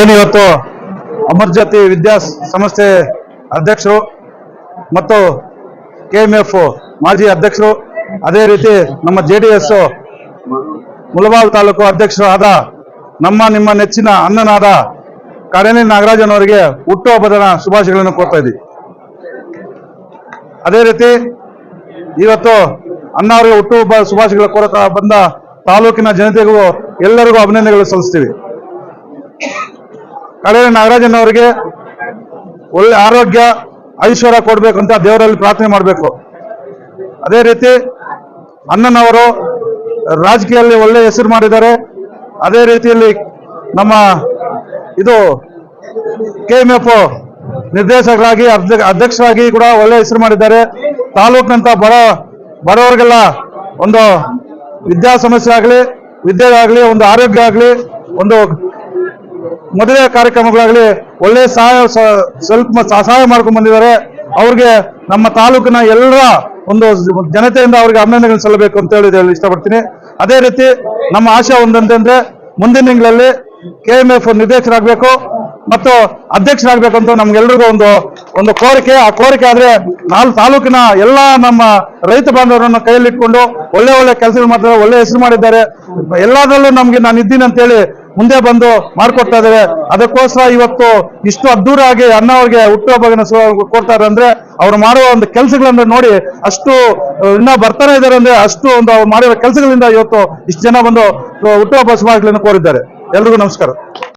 ಏನಿವತ್ತು ಅಮರ್ಜಾತಿ ವಿದ್ಯಾ ಸಂಸ್ಥೆ ಅಧ್ಯಕ್ಷರು ಮತ್ತು ಕೆಎಂಎಫ್ ಮಾಜಿ ಅಧ್ಯಕ್ಷರು, ಅದೇ ರೀತಿ ನಮ್ಮ ಜೆ ಡಿ ಎಸ್ ಮುಳಬಾಲ್ ತಾಲೂಕು ಅಧ್ಯಕ್ಷರು ಆದ ನಮ್ಮ ನಿಮ್ಮ ನೆಚ್ಚಿನ ಅಣ್ಣನಾದ ನಾಗರಾಜನ್ ನಾಗರಾಜನವರಿಗೆ ಹುಟ್ಟುಹಬ್ಬದ ಶುಭಾಶಯಗಳನ್ನು ಕೋರ್ತಾ ಇದ್ದೀವಿ. ಅದೇ ರೀತಿ ಇವತ್ತು ಅಣ್ಣ ಅವರಿಗೆ ಹುಟ್ಟುಹಬ್ಬ ಶುಭಾಶಯಗಳ ಕೋರತಾ ಬಂದ ತಾಲೂಕಿನ ಜನತೆಗೂ ಎಲ್ಲರಿಗೂ ಅಭಿನಂದನೆಗಳು ಸಲ್ಲಿಸ್ತೀವಿ. ಕಡೆಯ ನಾಗರಾಜನ್ ಅವರಿಗೆ ಒಳ್ಳೆ ಆರೋಗ್ಯ, ಐಶ್ವರ್ಯ ಕೊಡಬೇಕು ಅಂತ ದೇವರಲ್ಲಿ ಪ್ರಾರ್ಥನೆ ಮಾಡಬೇಕು. ಅದೇ ರೀತಿ ಅಣ್ಣನವರು ರಾಜಕೀಯದಲ್ಲಿ ಒಳ್ಳೆ ಹೆಸರು ಮಾಡಿದ್ದಾರೆ. ಅದೇ ರೀತಿಯಲ್ಲಿ ನಮ್ಮ ಇದು ಕೆ ಎಂ ಎಫ್ ನಿರ್ದೇಶಕರಾಗಿ ಅಧ್ಯ- ಅಧ್ಯಕ್ಷರಾಗಿ ಕೂಡ ಒಳ್ಳೆ ಹೆಸರು ಮಾಡಿದ್ದಾರೆ. ತಾಲೂಕಿನಂತ ಬಡ, ಬಡವರಿಗೆಲ್ಲ ಒಂದು ವಿದ್ಯಾ ಸಮಸ್ಯೆ ಆಗಲಿ ವಿದ್ಯೆ ಆಗಲಿ, ಒಂದು ಆರೋಗ್ಯ ಆಗಲಿ, ಒಂದು ಮದುವೆ ಕಾರ್ಯಕ್ರಮಗಳಾಗಲಿ, ಒಳ್ಳೆ ಸಹಾಯ ಸ್ವಲ್ಪ ಸಹಾಯ ಮಾಡ್ಕೊಂಡು ಬಂದಿದ್ದಾರೆ. ಅವ್ರಿಗೆ ನಮ್ಮ ತಾಲೂಕಿನ ಎಲ್ಲರ ಒಂದು ಜನತೆಯಿಂದ ಅವ್ರಿಗೆ ಅಭಿನಂದನೆಗಳು ಸಲ್ಲಬೇಕು ಅಂತ ಹೇಳಿ ಇಷ್ಟಪಡ್ತೀನಿ. ಅದೇ ರೀತಿ ನಮ್ಮ ಆಶೆ ಒಂದಂತಂದ್ರೆ ಮುಂದಿನ ತಿಂಗಳಲ್ಲಿ ಕೆ ಎಂ ಎಫ್ ನಿರ್ದೇಶಕರಾಗಬೇಕು ಮತ್ತು ಅಧ್ಯಕ್ಷರಾಗಬೇಕು ಅಂತ ನಮ್ಗೆಲ್ರಿಗೂ ಒಂದು ಒಂದು ಕೋರಿಕೆ, ಆ ಕೋರಿಕೆ ಆದ್ರೆ ನಾಲ್ ತಾಲೂಕಿನ ಎಲ್ಲ ನಮ್ಮ ರೈತ ಬಾಂಧವರನ್ನ ಕೈಯಲ್ಲಿಟ್ಕೊಂಡು ಒಳ್ಳೆ ಒಳ್ಳೆ ಕೆಲಸಗಳು ಮಾಡ್ತಾರೆ, ಒಳ್ಳೆ ಹೆಸರು ಮಾಡಿದ್ದಾರೆ. ಎಲ್ಲದರಲ್ಲೂ ನಮ್ಗೆ ನಾನು ಇದ್ದೀನಿ ಅಂತೇಳಿ ಮುಂದೆ ಬಂದು ಮಾಡ್ಕೊಡ್ತಾ ಇದ್ದಾರೆ. ಅದಕ್ಕೋಸ್ಕರ ಇವತ್ತು ಇಷ್ಟು ಅದ್ದೂರಾಗಿ ಅಣ್ಣ ಅವ್ರಿಗೆ ಹುಟ್ಟುಹಬ್ಬನ ಕೊಡ್ತಾರೆ ಅಂದ್ರೆ ಅವ್ರು ಮಾಡುವ ಒಂದು ಕೆಲಸಗಳನ್ನ ನೋಡಿ ಅಷ್ಟು ಇನ್ನ ಬರ್ತಾನೆ ಇದ್ದಾರೆ ಅಂದ್ರೆ ಅಷ್ಟು ಒಂದು ಅವ್ರು ಮಾಡಿರೋ ಕೆಲಸಗಳಿಂದ ಇವತ್ತು ಇಷ್ಟು ಜನ ಬಂದು ಹುಟ್ಟುಹಬ್ಬ ಶುಭಾಶಯಗಳನ್ನು ಕೋರಿದ್ದಾರೆ. ಎಲ್ರಿಗೂ ನಮಸ್ಕಾರ.